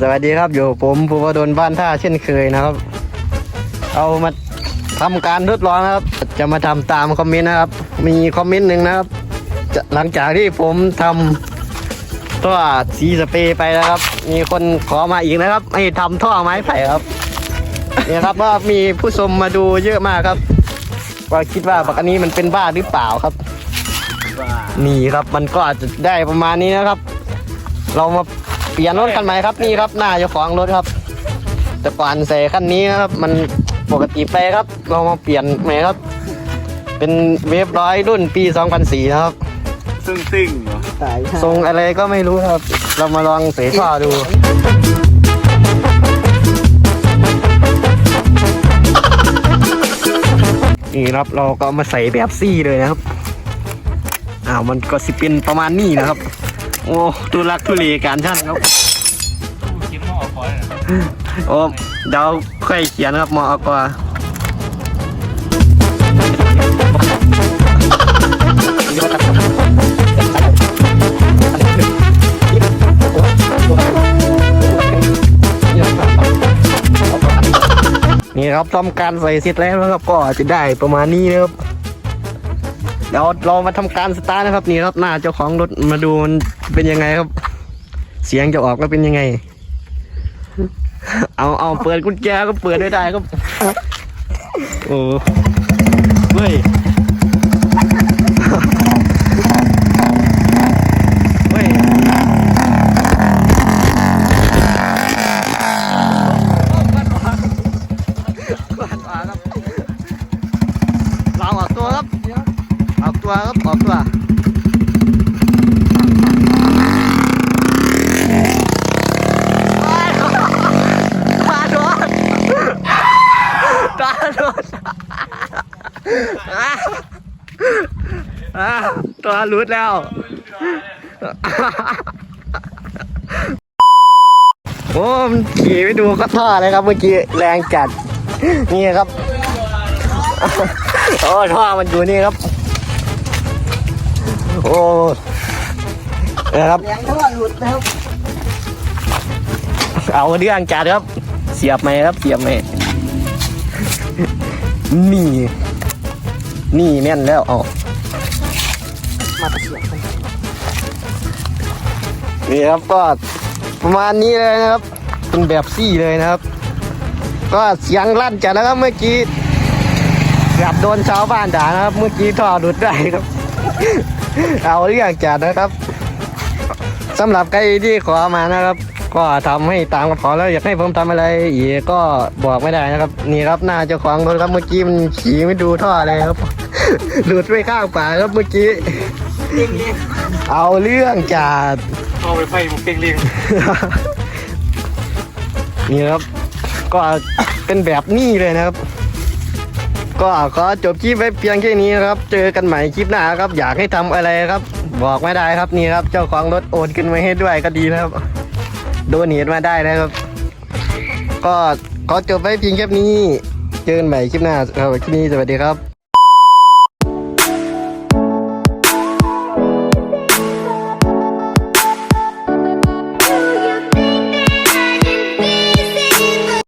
สวัสดีครับอยู่ผมภูวดลบ้านท่าเช่นเคยนะครับ เอามาทำการทดลองนะครับ จะมาทำตามคอมเมนต์นะครับ มีคอมเมนต์หนึ่งนะครับจะหลังจากที่ผมทำท่อสีสเปรย์ไปนะครับ มีคนขอมาอีกนะครับ ให้ทำท่อไม้ไผ่ครับเนี่ยครับว่ามีผู้ชมมาดูเยอะมากครับว่าคิดว่าบักอันนี้มันเป็นบ้าหรือเปล่าครับนี่ครับมันก็อาจจะได้ประมาณนี้นะครับ เรามา เปลี่ยนรถคันใหม่ครับนี่ครับหน้าเจ้าของรถครับ แต่ก่อนใส่คันนี้นะครับ มันปกติไปครับ เรามาเปลี่ยนใหม่ครับ เป็นเวฟร้อยรุ่นปี 2004นะครับซึ่งซึ่งเหรอสายทรงอะไรก็ไม่รู้ครับ เรามาลองใส่ท่อดูนี่ครับเราก็เอามาใส่แบบซี่เลยนะครับอ้าวมันก็สิเป็นประมาณนี้นะครับ โอ้ทุลักทุเลการช่างครับคิดหม้อคอนโอ้เดาค่อยเขียนครับมออกว่านี่ครับทำการใส่เสร็จแล้วนะครับก็จะได้ประมาณนี้นะครับ เดี๋ยวเรามาทำการสตาร์ทนะครับนี่ครับหน้าเจ้าของรถมาดูมันเป็นยังไงครับ เสียงจะออกแล้วเป็นยังไง เอาเอาเปิดกุญแจก็เปิดได้ได้ครับโอ้เฮ้ยเฮ้ยเราออกตัวครับ ออกตัวครับ ออกตัว ตาโดนตาโดนอะ อะตัวหลุดแล้ว โอ้มขี่ไปดูก็ท่อเลยครับเมื่อกี้แรงจัด นี่ครับ โอ้ท่อมันอยู่นี่ครับ โอ้นะครับแรงเท่าว่าหลุดนะครับเอาเรื่องจัดครับ เสียบไหมครับ เสียบไหมนี่ นี่แน่นแล้วเอา มาตะเกียบกันนี่ครับก็ประมาณนี้เลยนะครับ เป็นแบบซี่เลยนะครับ ก็เสียงลั่นจัดแล้วครับเมื่อกี้เกือบโดนชาวบ้านด่านะครับ เมื่อกี้ท่อหลุดได้ครับ เอาเรื่องจัดนะครับสำหรับใครที่ขอมานะครับ ก็ทำให้ตามกับขอแล้วอยากให้ผมทำอะไรอีกก็บอกไม่ได้นะครับ นี่ครับหน้าเจ้าของรถครับเมื่อกี้มันขี่ไม่ดูท่อเลยครับหลุดไปข้างป่าครับเมื่อกี้ เรียงเรียงเอาเรื่องจัด เอาไปไฟมุกเก่งเลียงนี่ครับ ก็เป็นแบบนี้เลยนะครับ ก็ขอจบคลิปไว้เพียงแค่นี้นะครับ เจอกันใหม่คลิปหน้าครับ อยากให้ทำอะไรครับ บอกไม่ได้ครับนี่ครับ เจ้าของรถโอนขึ้นมาให้ด้วยก็ดีนะครับ โดนเหตุมาได้นะครับ ก็ขอจบไว้เพียงแค่นี้ เจอกันใหม่คลิปหน้าครับคลิปนี้สวัสดีครับ